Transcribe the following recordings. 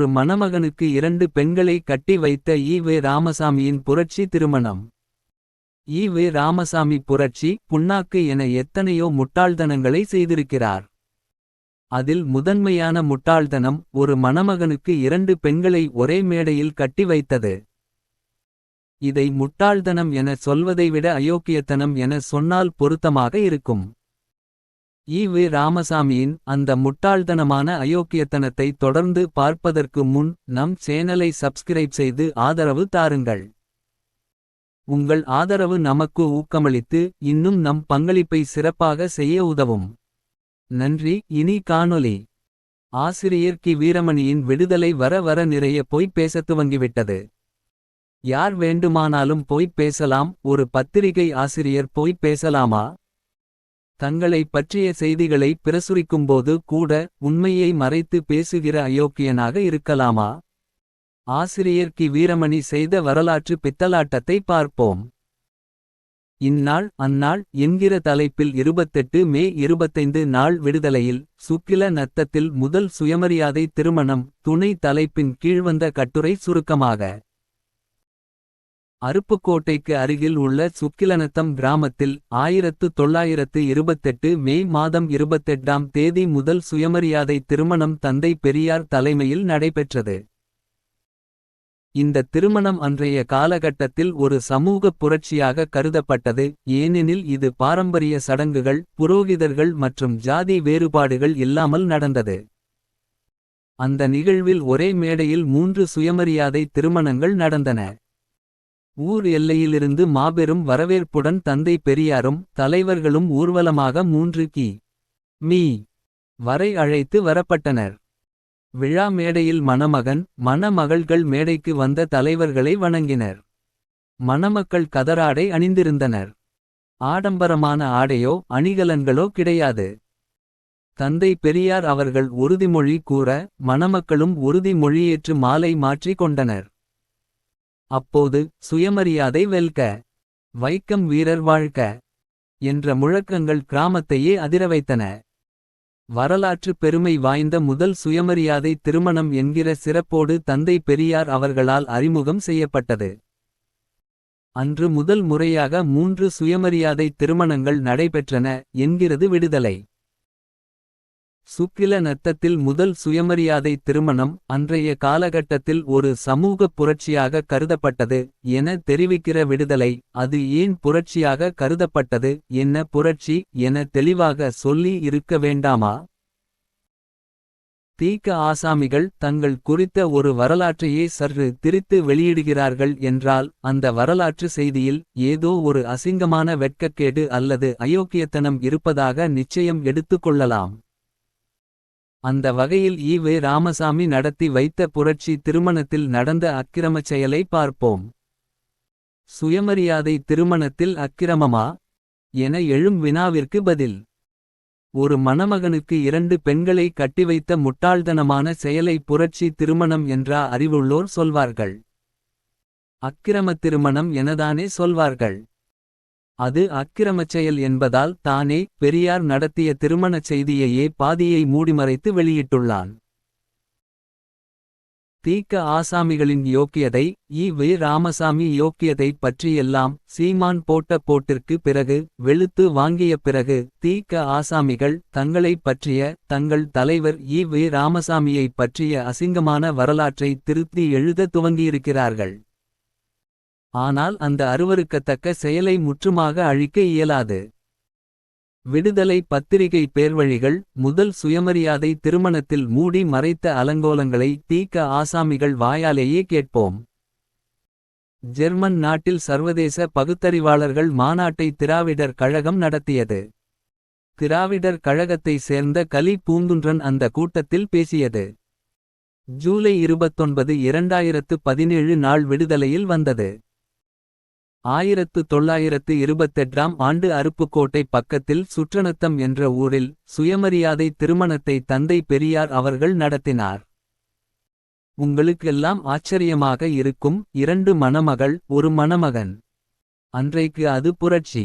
ஒரு மணமகனுக்கு இரண்டு பெண்களை கட்டி வைத்த ஈ வே. ராமசாமியின் புரட்சி திருமணம். ஈ வே. ராமசாமி புரட்சி புண்ணாக்கு என எத்தனையோ முட்டாள்தனங்களை செய்திருக்கிறார். அதில் முதன்மையான முட்டாள்தனம் ஒரு மணமகனுக்கு இரண்டு பெண்களை ஒரே மேடையில் கட்டி வைத்தது. இதை முட்டாள்தனம் என சொல்வதைவிட அயோக்கியத்தனம் என சொன்னால் பொருத்தமாக இருக்கும். ஈ ராமசாமியின் அந்த முட்டாள்தனமான அயோக்கியத்தனத்தை தொடர்ந்து பார்ப்பதற்கு முன் நம் சேனலை சப்ஸ்கிரைப் செய்து ஆதரவு தாருங்கள். உங்கள் ஆதரவு நமக்கு ஊக்கமளித்து இன்னும் நம் பங்களிப்பை சிறப்பாக செய்ய உதவும். நன்றி இனி காணொலி ஆசிரியர் கி. வீரமணியின் விடுதலை வர வர நிறைய போய் பேசத் துவங்கிவிட்டது. யார் வேண்டுமானாலும் போய் பேசலாம் ஒரு பத்திரிகை ஆசிரியர் போய் பேசலாமா? தங்களை பற்றிய செய்திகளை பிரசுரிக்கும்போது கூட உண்மையை மறைத்து பேசுகிற அயோக்கியனாக இருக்கலாமா? ஆசிரியர் கி. வீரமணி செய்த வரலாற்று பித்தலாட்டத்தை பார்ப்போம். இந்நாள் அந்நாள் என்கிற தலைப்பில் இருபத்தெட்டு மே இருபத்தைந்து நாள் விடுதலையில் சுக்கில நத்தத்தில் முதல் சுயமரியாதை திருமணம் துணை தலைப்பின் கீழ்வந்த கட்டுரை சுருக்கமாக அருப்புக்கோட்டைக்கு அருகில் உள்ள சுக்கிலனத்தம் கிராமத்தில் ஆயிரத்து தொள்ளாயிரத்து இருபத்தெட்டு மே மாதம் இருபத்தெட்டாம் தேதி முதல் சுயமரியாதை திருமணம் தந்தை பெரியார் தலைமையில் நடைபெற்றது. இந்த திருமணம் அன்றைய காலகட்டத்தில் ஒரு சமூக புரட்சியாக கருதப்பட்டது ஏனெனில் இது பாரம்பரிய சடங்குகள் புரோகிதர்கள் மற்றும் ஜாதி வேறுபாடுகள் இல்லாமல் நடந்தது. அந்த நிகழ்வில் ஒரே மேடையில் மூன்று சுயமரியாதை திருமணங்கள் நடந்தன. ஊர் எல்லையிலிருந்து மாபெரும் வரவேற்புடன் தந்தை பெரியாரும் தலைவர்களும் ஊர்வலமாக மூன்று கி. மீ. வரை அழைத்து வரப்பட்டனர். விழா மேடையில் மணமகன் மணமகள்கள் மேடைக்கு வந்த தலைவர்களை வணங்கினர். மணமக்கள் கதராடை அணிந்திருந்தனர். ஆடம்பரமான ஆடையோ அணிகலன்களோ கிடையாது. தந்தை பெரியார் அவர்கள் உறுதிமொழி கூற மணமக்களும் உறுதிமொழியேற்று மாலை மாற்றிக் கொண்டனர். அப்போது சுயமரியாதை வெல்க. வைக்கம் வீரர் வாழ்க. என்ற முழக்கங்கள் கிராமத்தையே அதிரவைத்தன வரலாற்று பெருமை வாய்ந்த முதல் சுயமரியாதை திருமணம் என்கிற சிறப்போடு தந்தை பெரியார் அவர்களால் அறிமுகம் செய்யப்பட்டது. அன்று முதல் முறையாக மூன்று சுயமரியாதை திருமணங்கள் நடைபெற்றன என்கிறது விடுதலை. சுக்கில நத்தத்தில் முதல் சுயமரியாதை திருமணம் அன்றைய காலகட்டத்தில் ஒரு சமூக புரட்சியாக கருதப்பட்டது என தெரிவிக்கிற விடுதலை அது ஏன் புரட்சியாக கருதப்பட்டது என்ன புரட்சி என தெளிவாக சொல்லி இருக்க வேண்டாமா? தீக்க ஆசாமிகள் தங்கள் குறித்த ஒரு வரலாற்றையே சற்று திரித்து வெளியிடுகிறார்கள் என்றால் அந்த வரலாற்று செய்தியில் ஏதோ ஒரு அசிங்கமான வெட்கக்கேடு அல்லது அயோக்கியத்தனம் இருப்பதாக நிச்சயம் எடுத்துக்கொள்ளலாம் அந்த வகையில் ஈ வே ராமசாமி நடத்தி வைத்த புரட்சி திருமணத்தில் நடந்த அக்கிரமச் செயலை பார்ப்போம். சுயமரியாதை திருமணத்தில் அக்கிரமமா? என எழும் வினாவிற்கு பதில். ஒரு மணமகனுக்கு இரண்டு பெண்களை கட்டிவைத்த முட்டாள்தனமான செயலை புரட்சி திருமணம் என்றா அறிவுள்ளோர் சொல்வார்கள். அக்கிரம திருமணம் எனதானே சொல்வார்கள். அது அக்கிரமச் செயல் என்பதால் தானே பெரியார் நடத்திய திருமணச் செய்தியையே பாதியை மூடிமறைத்து வெளியிட்டுள்ளான். தீக்க ஆசாமிகளின் யோக்கியதை ஈ வி. ராமசாமி யோக்கியதை பற்றியெல்லாம் சீமான் போட்ட போட்டிற்கு பிறகு வெளுத்து வாங்கிய பிறகு தீக்க ஆசாமிகள் தங்களைப் பற்றிய தங்கள் தலைவர் ஈ வி. ராமசாமியைப் பற்றிய அசிங்கமான வரலாற்றை திருத்தி எழுத துவங்கியிருக்கிறார்கள். ஆனால் அந்த அருவருக்கத்தக்க செயலை முற்றுமாக அழிக்க இயலாது. விடுதலை பத்திரிகை பேர்வழிகள் முதல் சுயமரியாதை திருமணத்தில் மூடி மறைத்த அலங்கோலங்களை தீக்க ஆசாமிகள் வாயாலேயே கேட்போம். ஜெர்மன் நாட்டில் சர்வதேச பகுத்தறிவாளர்கள் மாநாட்டை திராவிடர் கழகம் நடத்தியது. திராவிடர் கழகத்தை சேர்ந்த கலி பூங்குன்றன் அந்த கூட்டத்தில் பேசியது. ஜூலை இருபத்தொன்பது இரண்டாயிரத்து பதினேழு நாள் விடுதலையில் வந்தது. ஆயிரத்து தொள்ளாயிரத்து இருபத்தெட்டாம் ஆண்டு அருப்புக்கோட்டை பக்கத்தில் சுற்றநத்தம் என்ற ஊரில் சுயமரியாதை திருமணத்தை தந்தை பெரியார் அவர்கள் நடத்தினார். உங்களுக்கெல்லாம் ஆச்சரியமாக இருக்கும் இரண்டு மணமகள் ஒரு மணமகன். அன்றைக்கு அது புரட்சி.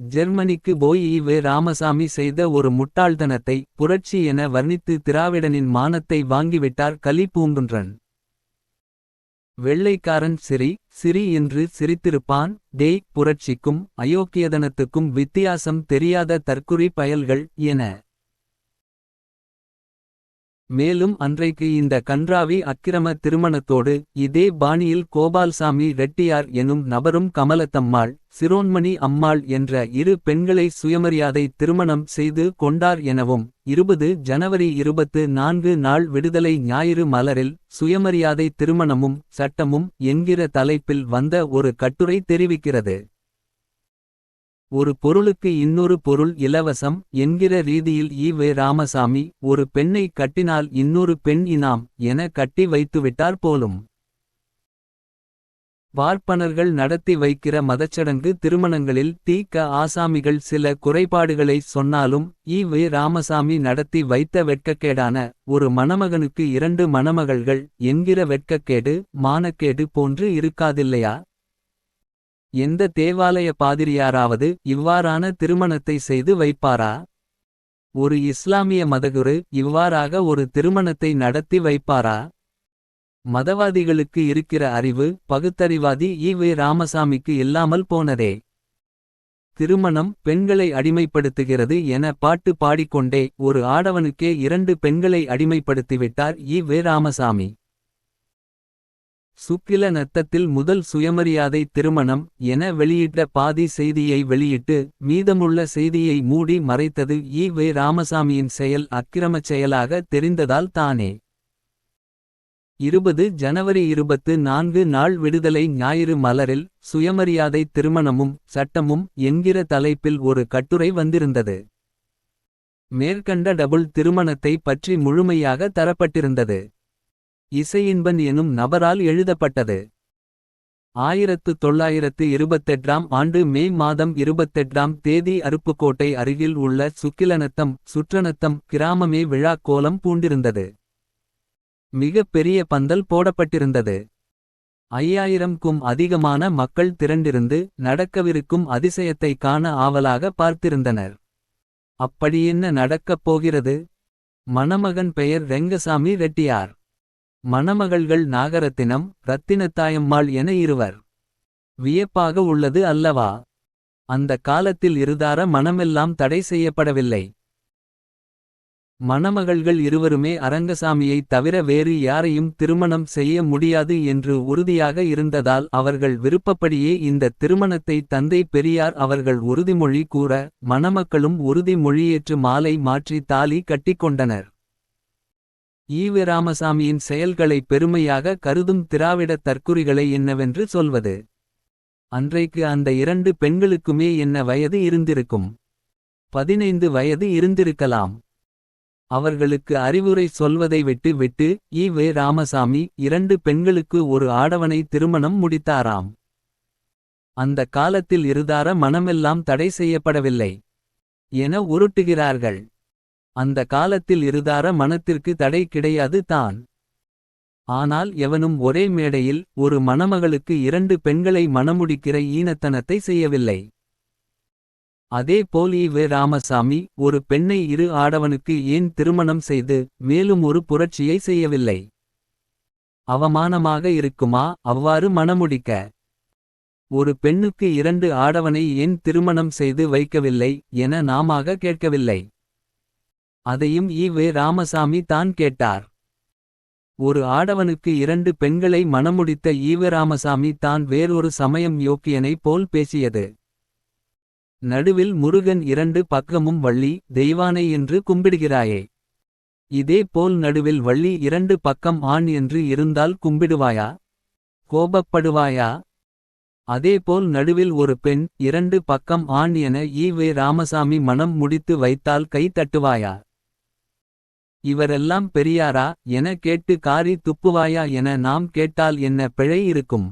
ஜெர்மனிக்கு போய் ஈவே ராமசாமி செய்த ஒரு முட்டாள்தனத்தை புரட்சி என வர்ணித்து திராவிடனின் மானத்தை வாங்கிவிட்டார் கலிபூங்குன்றன். வெள்ளைக்காரன் சிரி சிரி என்று சிரித்திருப்பான் டேய் புரட்சிக்கும் அயோக்கியதனத்துக்கும் வித்தியாசம் தெரியாத தற்குறி பயல்கள் என. மேலும் அன்றைக்கு இந்த கன்றாவி அக்கிரம திருமணத்தோடு இதே பாணியில் கோபால்சாமி ரெட்டியார் எனும் நபரும் கமலத்தம்மாள் சிரோன்மணி அம்மாள் என்ற இரு பெண்களை சுயமரியாதை திருமணம் செய்து கொண்டார் எனவும் இருபது ஜனவரி இருபத்து நான்கு நாள் விடுதலை ஞாயிறு மலரில் சுயமரியாதை திருமணமும் சட்டமும் என்கிற தலைப்பில் வந்த ஒரு கட்டுரை தெரிவிக்கிறது. ஒரு பொருளுக்கு இன்னொரு பொருள் இலவசம் என்கிற ரீதியில் ஈவே ராமசாமி ஒரு பெண்ணை கட்டினால் இன்னொரு பெண் இனாம் என கட்டி வைத்துவிட்டார் போலும். பார்ப்பனர்கள் நடத்தி வைக்கிற மதச்சடங்கு திருமணங்களில் தீக்க ஆசாமிகள் சில குறைபாடுகளை சொன்னாலும் ஈவே ராமசாமி நடத்தி வைத்த வெட்கக்கேடான ஒரு மணமகனுக்கு இரண்டு மணமகள்கள் என்கிற வெட்கக்கேடு மானக்கேடு போன்று இருக்காதில்லையா? எந்த தேவாலய பாதிரியாராவது இவ்வாறான திருமணத்தை செய்து வைப்பாரா? ஒரு இஸ்லாமிய மதகுரு இவ்வாறாக ஒரு திருமணத்தை நடத்தி வைப்பாரா? மதவாதிகளுக்கு இருக்கிற அறிவு பகுத்தறிவாதி ஈவே ராமசாமிக்கு இல்லாமல் போனதே. திருமணம் பெண்களை அடிமைப்படுத்துகிறது என பாட்டு பாடிக்கொண்டே ஒரு ஆடவனுக்கே இரண்டு பெண்களை அடிமைப்படுத்திவிட்டார் ஈ வே ராமசாமி. சுக்கில நத்தத்தில் முதல் சுயமரியாதை திருமணம் என வெளியிட்ட பாதி செய்தியை வெளியிட்டு மீதமுள்ள செய்தியை மூடி மறைத்தது ஈ வே. ராமசாமியின் செயல் அக்கிரமச் செயலாக தெரிந்ததால் தானே. இருபது ஜனவரி இருபத்து நான்கு நாள் விடுதலை ஞாயிறு மலரில் சுயமரியாதை திருமணமும் சட்டமும் என்கிற தலைப்பில் ஒரு கட்டுரை வந்திருந்தது. மேற்கண்ட டபுள் திருமணத்தை பற்றி முழுமையாக தரப்பட்டிருந்தது. இசையின்பன் எனும் நபரால் எழுதப்பட்டது. ஆயிரத்து தொள்ளாயிரத்து இருபத்தெட்டாம் ஆண்டு மே மாதம் இருபத்தெட்டாம் தேதி அருப்புக்கோட்டை அருகில் உள்ள சுக்கிலநத்தம் சுற்றநத்தம் கிராமமே விழா கோலம் பூண்டிருந்தது. மிக பெரிய பந்தல் போடப்பட்டிருந்தது. ஐயாயிரம்க்கும் அதிகமான மக்கள் திரண்டிருந்து நடக்கவிருக்கும் அதிசயத்தை காண ஆவலாக பார்த்திருந்தனர். அப்படியென்ன நடக்கப் போகிறது? மணமகன் பெயர் ரெங்கசாமி ரெட்டியார். மணமகள்கள் நாகரத்தினம் ரத்தினத்தாயம்மாள் என இருவர். வியப்பாக உள்ளது அல்லவா? அந்த காலத்தில் இருதார மனமெல்லாம் தடை செய்யப்படவில்லை. மணமகள்கள் இருவருமே அரங்கசாமியை தவிர வேறு யாரையும் திருமணம் செய்ய முடியாது என்று உறுதியாக இருந்ததால் அவர்கள் விருப்பப்படியே இந்த திருமணத்தை தந்தை பெரியார் அவர்கள் உறுதிமொழி கூற மணமக்களும் உறுதிமொழியேற்று மாலை மாற்றி தாலி கட்டிக்கொண்டனர் ஈவி ராமசாமியின் செயல்களை பெருமையாக கருதும் திராவிட தற்குறிகளை என்னவென்று சொல்வது? அன்றைக்கு அந்த இரண்டு பெண்களுக்குமே என்ன வயது இருந்திருக்கும்? பதினைந்து வயது இருந்திருக்கலாம். அவர்களுக்கு அறிவுரை சொல்வதை விட்டு விட்டு ஈ வே ராமசாமி இரண்டு பெண்களுக்கு ஒரு ஆடவனை திருமணம் முடித்தாராம். அந்த காலத்தில் இருதார மனமெல்லாம் தடை செய்யப்படவில்லை. என உருட்டுகிறார்கள். அந்த காலத்தில் இருதார மனத்திற்கு தடை கிடையாது தான். ஆனால் எவனும் ஒரே மேடையில் ஒரு மணமகளுக்கு இரண்டு பெண்களை மணமுடிக்கிற ஈனத்தனத்தை செய்யவில்லை. அதே போல் வே ராமசாமி ஒரு பெண்ணை இரு ஆடவனுக்கு ஏன் திருமணம் செய்து மேலும் ஒரு புரட்சியை செய்யவில்லை? அவமானமாக இருக்குமா? அவ்வாறு மணமுடிக்க. ஒரு பெண்ணுக்கு இரண்டு ஆடவனை ஏன் திருமணம் செய்து வைக்கவில்லை என நாமாக கேட்கவில்லை. அதையும் ஈ வே ராமசாமி தான் கேட்டார். ஒரு ஆடவனுக்கு இரண்டு பெண்களை மணமுடித்த ஈவராமசாமி தான் வேறொரு சமயம் யோக்கியனை போல் பேசியது. நடுவில் முருகன் இரண்டு பக்கமும் வள்ளி தெய்வானை என்று கும்பிடுகிறாயே. இதே போல் நடுவில் வள்ளி இரண்டு பக்கம் ஆண் என்று இருந்தால் கும்பிடுவாயா? கோபப்படுவாயா? அதேபோல் நடுவில் ஒரு பெண் இரண்டு பக்கம் ஆண் என ஈ வே ராமசாமி மனம் முடித்து வைத்தால் கை தட்டுவாயா? இவரெல்லாம் பெரியாரா? என கேட்டு காரி துப்புவாயா என நாம் கேட்டால் என்ன பிழை இருக்கும்?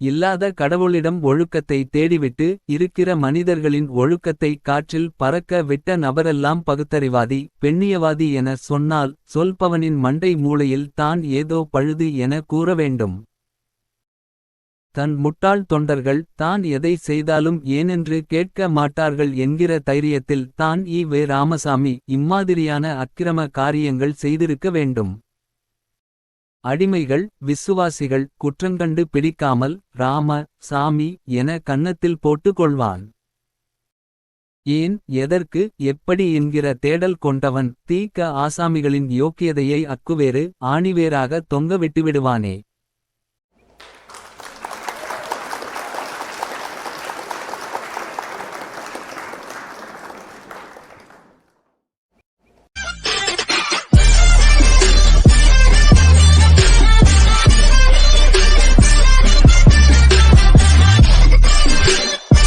இல்லாத கடவுளிடம் ஒழுக்கத்தை தேடிவிட்டு இருக்கிற மனிதர்களின் ஒழுக்கத்தை காற்றில் பறக்க விட்ட நபரெல்லாம் பகுத்தறிவாதி பெண்ணியவாதி என சொன்னால் சொல்பவனின் மண்டை மூளையில் தான் ஏதோ பழுது என கூற வேண்டும். தன் முட்டாள் தொண்டர்கள் தான் எதை செய்தாலும் ஏனென்று கேட்க மாட்டார்கள் என்கிற தைரியத்தில் தான் ஈ வே ராமசாமி இம்மாதிரியான அக்கிரம காரியங்கள் செய்திருக்க வேண்டும். அடிமைகள் விசுவாசிகள் குற்றங்கண்டு பிடிக்காமல் ராம சாமி என கன்னத்தில் போட்டு கொள்வான். ஏன் எதற்கு எப்படி என்கிற தேடல் கொண்டவன் தீக்க ஆசாமிகளின் யோக்கியதையை அக்குவேறு ஆணிவேராக தொங்க விட்டுவிடுவானே.